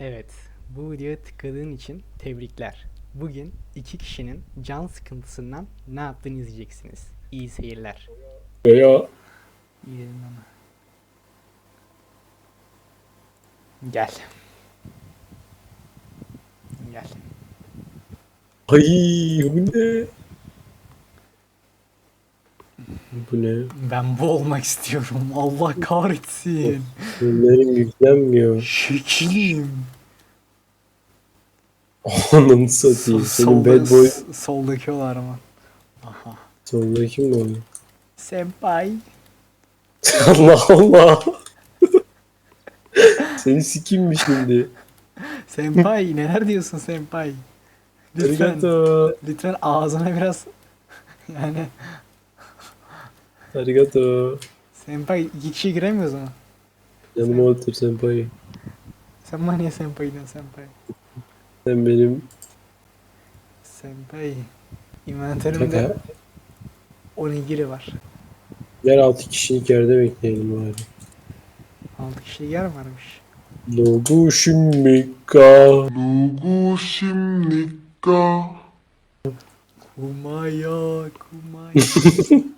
Evet, bu videoya tıkladığın için tebrikler. Bugün iki kişinin can sıkıntısından ne yaptığını izleyeceksiniz. İyi seyirler. Ya İzleyelim ama. Gel. Gel. ay bu ne? Bu ne? Ben bu olmak istiyorum. Allah kahretsin. Bunların yüklenmiyor. Şekilim. Ananı satayım. Senin bad boy Soldaki o arama. Aha. sonunda kim mi oldu? Senpai. Allah Allah. Seni sikeyim mi şimdi? Senpai neler diyorsun senpai? Lütfen, Arigato. lütfen ağzına biraz yani Arigato. Senpai iki kişi giremiyoruz ama. Yanıma otur senpai. Sen bana niye senpai diyorsun senpai? Sen benim... Senpai. Kaka. İnventörümde onigiri var. Diğer altı kişilik yerde bekleyelim bari. 6 kişilik yer varmış. Logo Shimmika. Kumaya, kumaya.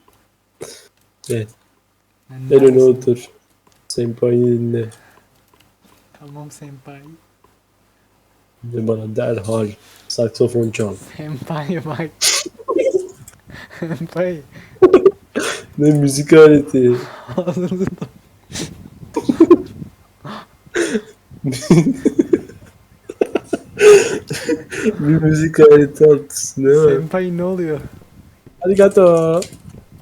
Evet. Ben Gel öne neredesin? otur. Senpai'yi dinle. Tamam senpai. Ve bana derhal saksofon çal. Senpai bak. senpai. Ne müzik aleti. Ağzını da. Bir müzik aleti altısın değil mi? Senpai ne oluyor? Arigato.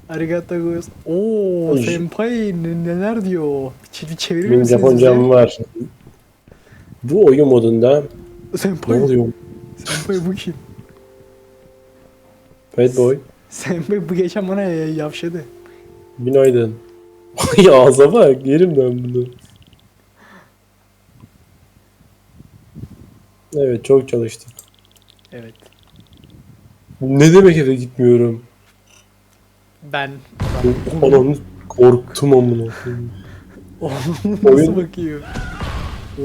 Arigato goz. Oo senpai ne- neler diyor? Çivi çevirir Benim misiniz Japoncam bize? var. Bu oyun modunda ne Senpai. oluyor? Senpai bu kim? Bad boy. Senpai bu geçen bana yavşadı. Günaydın. Ay ağza bak yerim ben bunu. Evet çok çalıştık. Evet. Ne demek eve gitmiyorum? Ben. Ananı korktum amına koyayım. Nasıl bakıyor?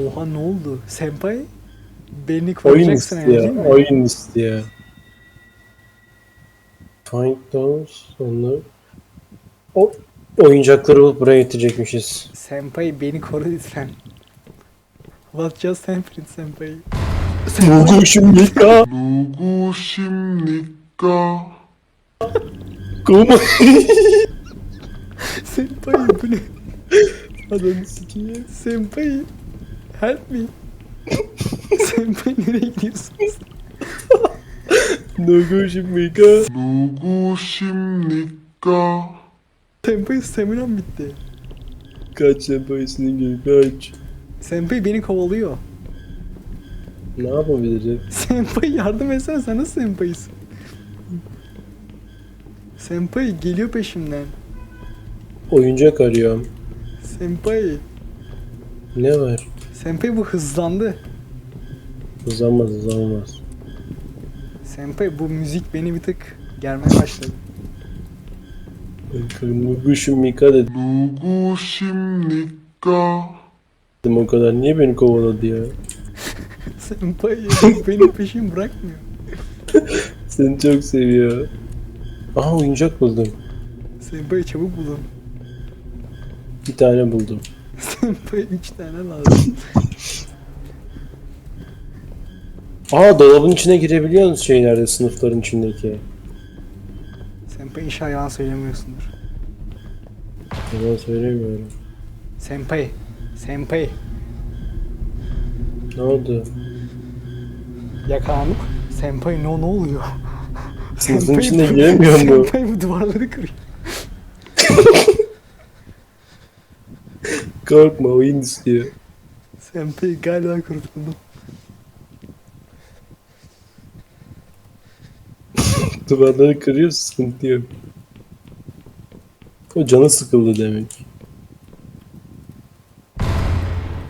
Oha ne oldu? Senpai beni Oyun koruyacaksın yani değil istiyor. mi? Oyun istiyor. Find those onları. O oyuncakları bulup buraya getirecekmişiz. Senpai beni koru lütfen. What just happened Senpai? Senpai. Mugu Şimdika. Kovma. Senpai bu ne? Adamı sikeyim. Senpai. Help me. Senpai nereye gidiyorsunuz? Nogo Shimika. Nogo Shimika. Senpai staminam bitti. Kaç Senpai senin gibi kaç. Senpai beni kovalıyor. Ne yapabilirim? Senpai yardım etsene sen nasıl senpaisin? Senpai geliyor peşimden. Oyuncak arıyorum. Senpai. Ne var? Senpai bu hızlandı. Hızlanmaz hızlanmaz. Senpai bu müzik beni bir tık germeye başladı. Nuguşum Mika dedi. Nuguşum Mika. Dedim o kadar niye beni kovaladı ya? Senpai beni peşin bırakmıyor. Seni çok seviyor. Aha oyuncak buldum. Senpai çabuk bulun. Bir tane buldum. Senpai 3 tane lazım. Aa dolabın içine girebiliyor musun şeylerde sınıfların içindeki? Senpai inşallah yalan söylemiyorsundur. Yalan söylemiyorum. Senpai. Senpai. Ne oldu? Yakalandık. Senpai ne ne oluyor? Sınıfın Senpai- içine giremiyor mu? Senpai bu duvarları kırıyor. Korkma oyun istiyor. Senpai galiba kurtuldum. Duvarları kırıyor sıkıntı yok. O canı sıkıldı demek.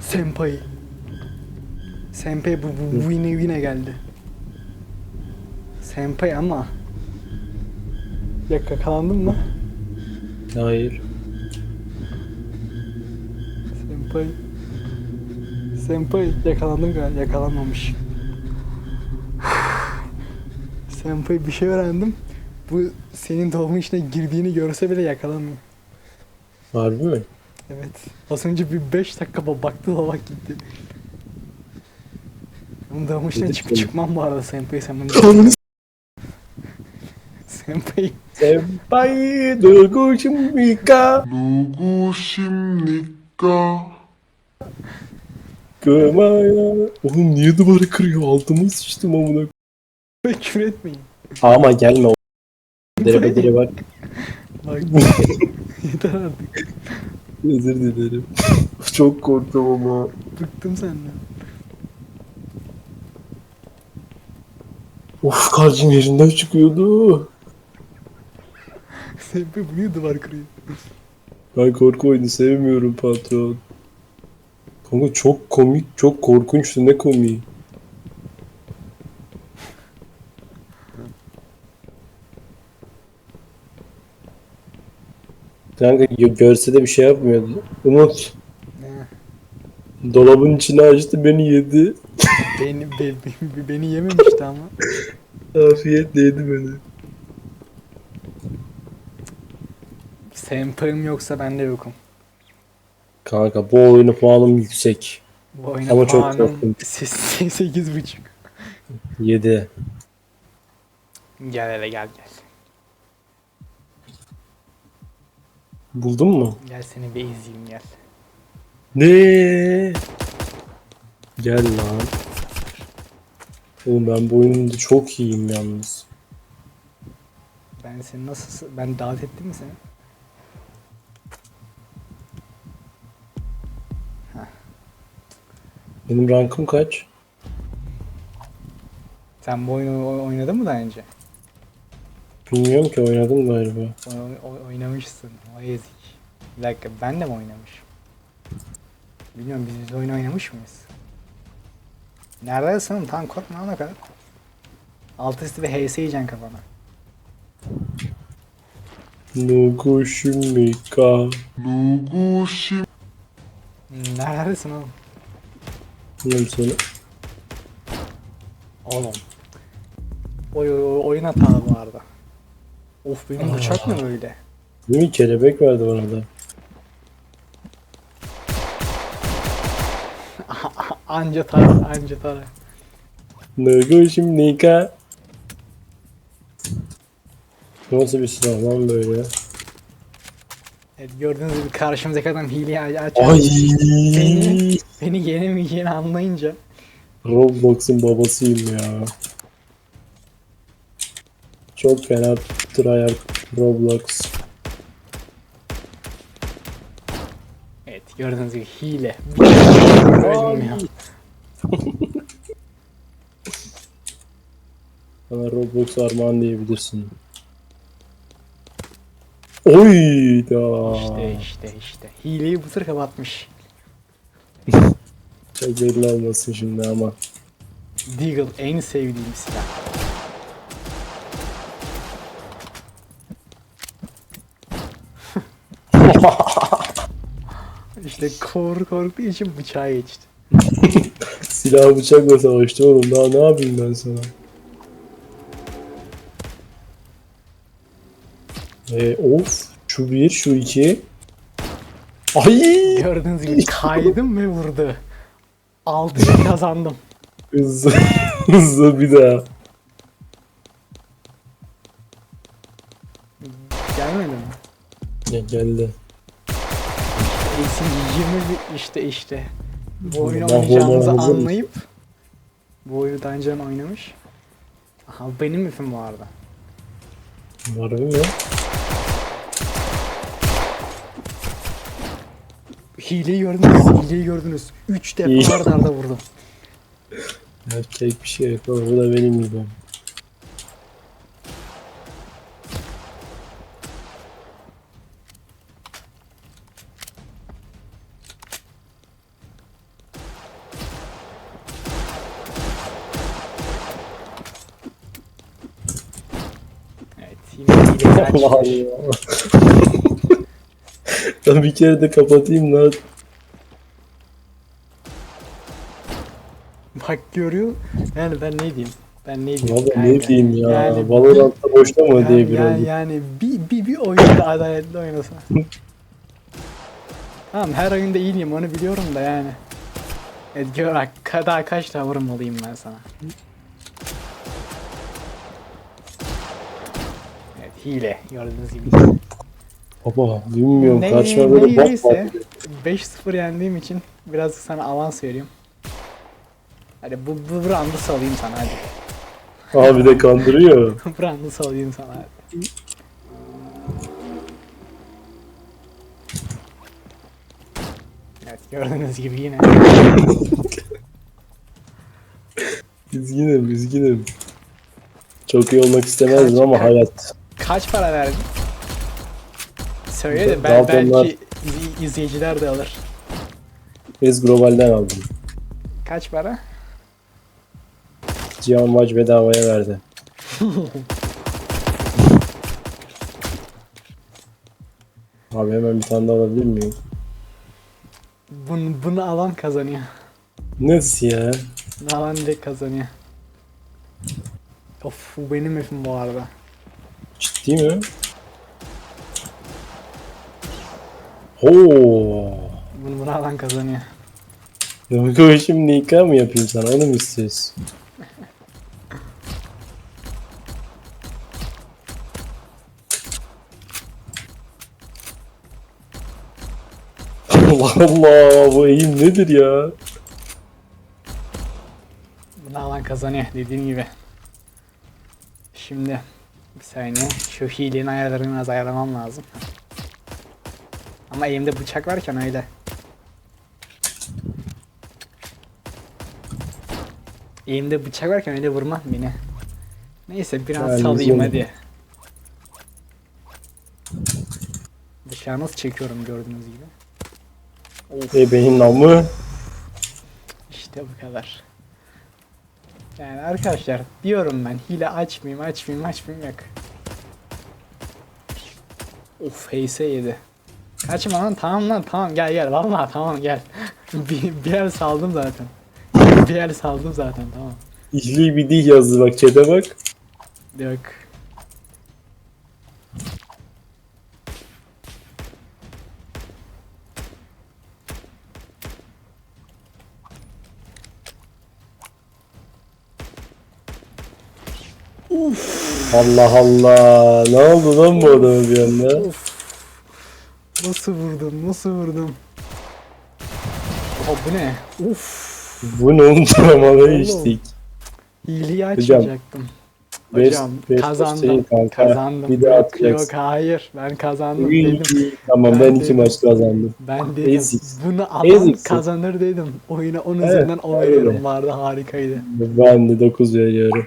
Senpai. Senpai bu, bu, bu yine yine geldi. Senpai ama. Yakalandın mı? Hayır. Senpai. Senpai yakalandım galiba. Yakalanmamış. Senpai bir şey öğrendim. Bu senin dolabın içine girdiğini görse bile yakalanmıyor. Harbi mi? Evet. Az önce bir 5 dakika ba- baktı da bak gitti. Bunun içine Dedik çık çıkmam bu arada Senpai sen bunu Senpai Senpai 누구 십니까? 누구십니까? Kımaya. Oğlum niye duvarı kırıyor? Altıma sıçtım amına. küfür etmeyin. Ama gelme. o Derebedere var. Bak yeter artık. Özür dilerim. Çok korktum ama. Bıktım senden. Of kalbim yerinden çıkıyordu. Bu niye duvar kırıyor? Ben korku oyunu sevmiyorum patron. Kanka çok komik, çok korkunçtu. Ne komiği? Kanka gö- görse de bir şey yapmıyordu. Umut Ne? dolabın içine açtı beni yedi. Beni, be, be- beni yememişti ama. Afiyetle yedi beni. Senpai'm yoksa ben de yokum. Kanka bu oyunu puanım yüksek. Bu oyuna Ama çok sekiz buçuk. 7. Gel hele gel gel. Buldun mu? Gel seni bir ezeyim gel. Ne? Gel lan. Oğlum ben bu oyunda çok iyiyim yalnız. Ben seni nasıl... Ben davet ettim mi seni? Benim rankım kaç? Sen bu oyunu oynadın mı daha önce? Bilmiyorum ki oynadım galiba. O, o, oynamışsın. O ezik. Bir dakika ben de mi oynamışım? Bilmiyorum biz biz oyun oynamış mıyız? Neredesin? Tam korkma ana kadar. Altı üstü bir HS yiyeceksin kafana. Nugushimika. Nugushim. Neredesin oğlum? Bilmiyorum seni. Oğlum. Oy, oy, oy- oyun hatalı arada. Of benim bıçak ne böyle? Değil mi? Kelebek verdi bana da. Anca tara, anca tara. Nogushimika. Nasıl bir silah lan böyle? Evet gördüğünüz gibi karşımızdaki adam hileyi aç. Ay. Beni, beni yenemeyeceğini anlayınca Roblox'un babasıyım ya. Çok fena tryhard Roblox. Evet gördüğünüz gibi hile. Ölmüyor. Roblox armağan diyebilirsin. Oyda. İşte işte işte. Hileyi bu tür kapatmış. Çok belli olmasın şimdi ama. Deagle en sevdiğim silah. işte kor korktuğu için bıçağa geçti. Silah bıçakla savaştı oğlum. Daha ne yapayım ben sana? E, of. Şu bir, şu iki. Ay! Gördüğünüz gibi kaydım ve vurdu. Altı kazandım. Hızlı, hızlı bir daha. Gelmedi mi? Ne geldi? Esin 20 işte işte. Bu oyunu oynayacağımızı anlayıp bu oyunu daha oynamış. Aha benim mifim bu arada. Harbi mi? Hileyi gördünüz, hileyi gördünüz. 3 İyi. defa arda arda vurdum. Yapacak bir şey yok. Bu da benim gibi. Evet yine. Allah. Ben bir kere de kapatayım lan. Bak görüyor. Yani ben ne diyeyim? Ben ne diyeyim? Valla ne diyeyim ya. Yani Valorant'ta boşta mı Yani, diye bir yani, oldu. yani bir, bir, bir oyunda adaletli oynasa. tamam her oyunda iyiyim onu biliyorum da yani. Evet gör daha kaç tane vurmalıyım ben sana. Evet hile gördüğünüz gibi. Baba bilmiyorum Ne- karşıma böyle neyse. var. 5-0 yendiğim için birazcık sana avans veriyorum. Hadi bu, bu round'u salayım sana hadi. Abi de kandırıyor. bu round'u salayım sana hadi. Evet gördüğünüz gibi yine. üzgünüm üzgünüm. Çok iyi olmak istemezdim ama Kaç- hayat. Kaç para verdin? Söyle de ben Daltonlar- belki iz- izleyiciler de alır. Ez Global'den aldım. Kaç para? Cihan Maç bedavaya verdi. Abi hemen bir tane daha alabilir miyim? Bunu, bunu alan kazanıyor. Nasıl ya? Alan direkt kazanıyor. Of bu benim efim bu arada. Ciddi mi? Oo. Bunu, bunu alan kazanıyor. O şimdi ikram mı yapayım sana? Onu mu istiyorsun? Allah Allah bu eğim nedir ya? Bunu alan kazanıyor dediğim gibi. Şimdi bir saniye şu hilenin ayarlarını biraz ayarlamam lazım. Ama elimde bıçak varken öyle. Elimde bıçak varken öyle vurmam beni. Neyse biraz Yani salayım hadi. Bıçağı nasıl çekiyorum gördüğünüz gibi. Of. E benim namı. İşte bu kadar. Yani arkadaşlar diyorum ben hile açmayayım açmayayım açmayayım yok. Of HS yedi. Kaçma lan tamam lan tamam gel gel vallahi tamam gel. bir, bir el saldım zaten. bir el saldım zaten tamam. İhli bir dih yazdı bak çete bak. Yok. Allah Allah. Ne oldu lan bu adama bir anda? Of. Nasıl vurdum nasıl vurdum. Oha bu ne? Uf. Bu ne oldu ama içtik. Hileyi Hocam, açmayacaktım. Hocam beş kazandım. değil kanka. Kazandım. Bir daha yok, atacaksın. yok hayır ben kazandım Uy, dedim. Tamam Ben ben iki maç kazandım. Ben dedim Ezik. bunu Eziksin. kazanır dedim. Oyuna 10 Evet, üzerinden 10 öyle. veriyorum vardı harikaydı. Ben de 9 veriyorum.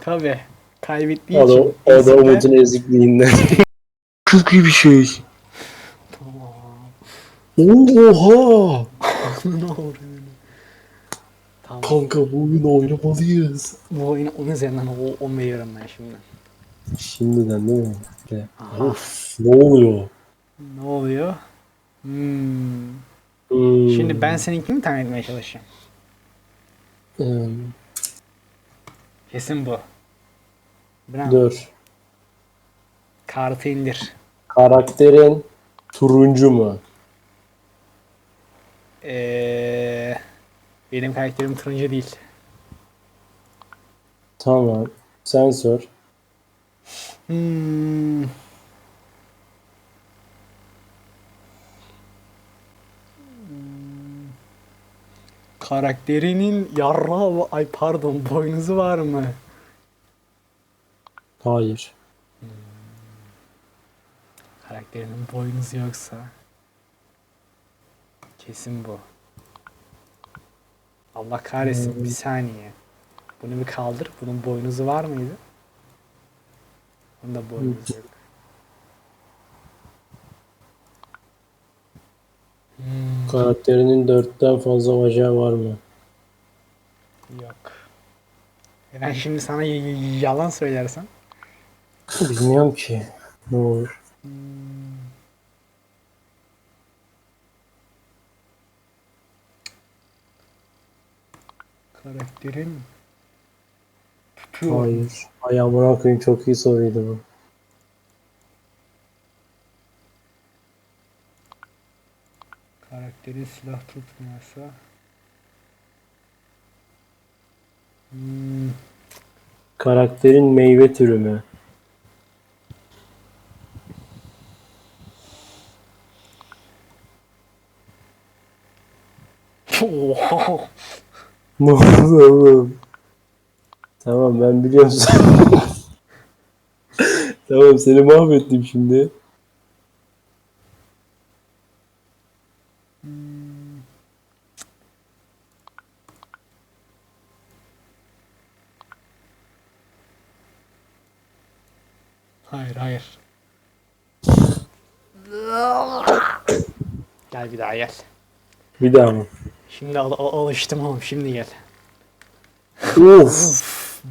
Tabi kaybettiği O da, o da Umut'un ezikliğinden. Çok iyi bir şey. Oha! Tamam. Kanka bu oyunu oynamalıyız. Bu oyuna 10 üzerinden 10 10 veriyorum ben şimdi. Şimdiden değil mi? De. Of ne oluyor? Ne oluyor? Hmm. Hmm. Şimdi ben seninkini mi tahmin etmeye çalışacağım? Hmm, Kesin bu. Bravo. dur. Kartı indir. Karakterin turuncu mu? Ee, benim karakterim turuncu değil. Tamam. Sen sor. Hmm. Hmm. Karakterinin yarra ay pardon boynuzu var mı? Hayır. Karakterinin boynuzu yoksa kesin bu. Allah kahretsin bir saniye. Bunu bir kaldır. Bunun boynuzu var mıydı? Bunda boynuzu yok. Hmm, Karakterinin dörtten fazla bacağı var mı? yok. E Ben şimdi sana yalan söylersem. Bilmiyorum ki. Ne olur. Hmm. Karakterin tutuyor. Hayır. Ay amına koyayım çok iyi soruydu bu. Karakterin silah tutmuyorsa. Hmm, Karakterin meyve türü mü? Oha. Ne oldu oğlum? Tamam ben biliyorum. tamam seni mahvettim şimdi. Hayır hayır. gel bir daha gel. Bir daha mı? Şimdi al- al- alıştım oğlum şimdi gel. Of.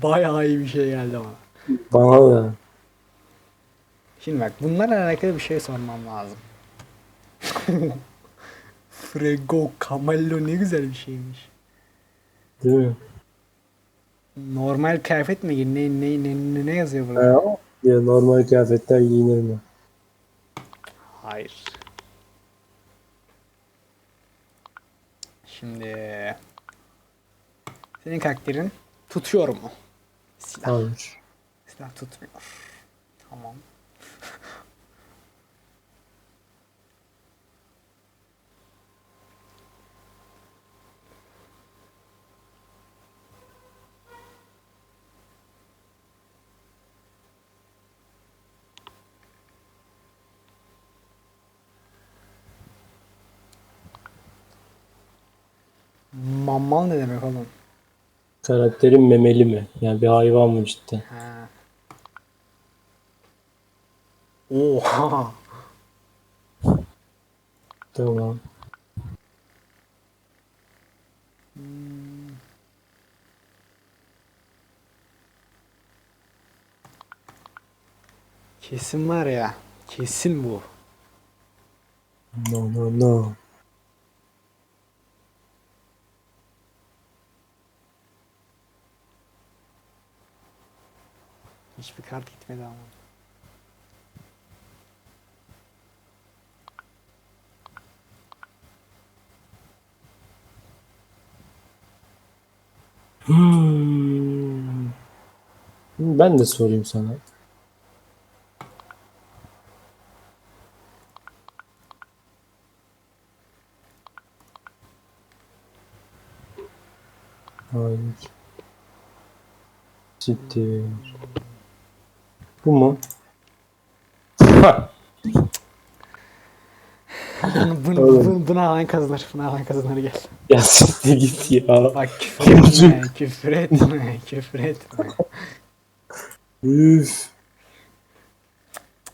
Bayağı iyi bir şey geldi bana. Bana da. Şimdi bak bunlarla alakalı bir şey sormam lazım. Frego Camello ne güzel bir şeymiş. Değil mi? Normal kıyafet mi? Ne, ne, ne, ne, ne yazıyor burada? Ya normal kıyafetler giyinir mi? Hayır. Şimdi senin karakterin tutuyor mu? Silah. Hayır. Silah tutmuyor. Tamam. Mammal ne demek oğlum? Karakterin memeli mi? Yani bir hayvan mı cidden? Ha. Oha. Tamam. Kesin var ya. Kesin bu. No no no. Hiçbir kart gitmedi ama. Hmm. Ben de sorayım sana. Hayır. Siktir. Bu mu? Bunu, bunu, Oğlum. bunu, bunu alan kazanır. Bunu alan kazanır gel. ya siktir git ya. Bak küfür etme. küfür etme. Küfür etme. Üf.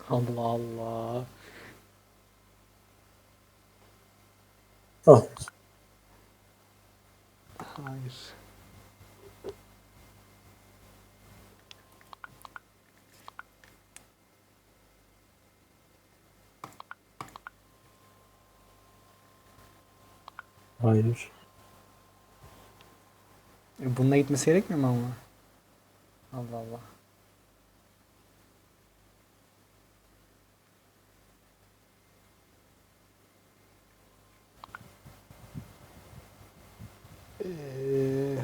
Allah Allah. Al. Hayır. Hayır. E, Bununla gitmesi gerekmiyor mu ama? Allah Allah. Ee,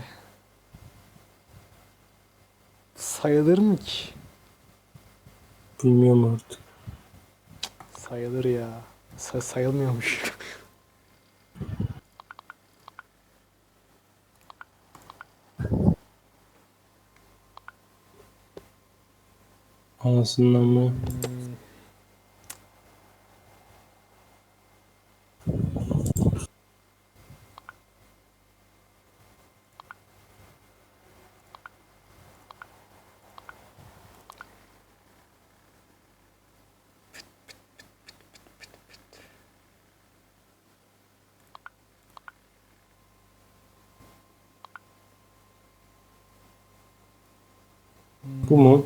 sayılır mı ki? Bilmiyorum artık. Sayılır ya. Sa- sayılmıyormuş. Anasından mı? Bu mu?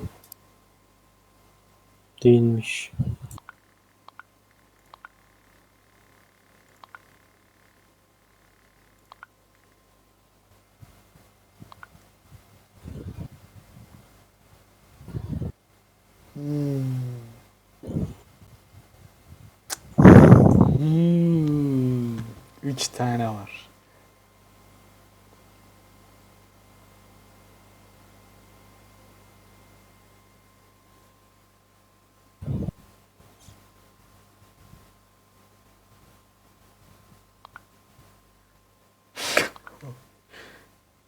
değilmiş. Hmm. Hmm. Üç tane var.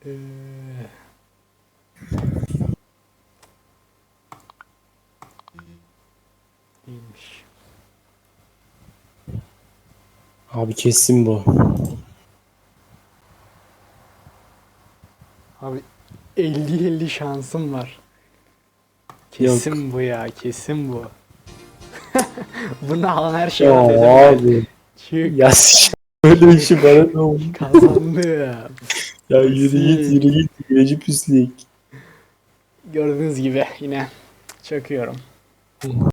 Ee, İyiymiş. Abi kesin bu. Abi 50-50 şansım var. Kesin bu ya, kesin bu. Bunu alan her şey Ya abi. Çık Ya böyle işi bana ne oldu? kazandım. Ya yürü git yürü git. Yürücü pislik. Gördüğünüz gibi yine çakıyorum.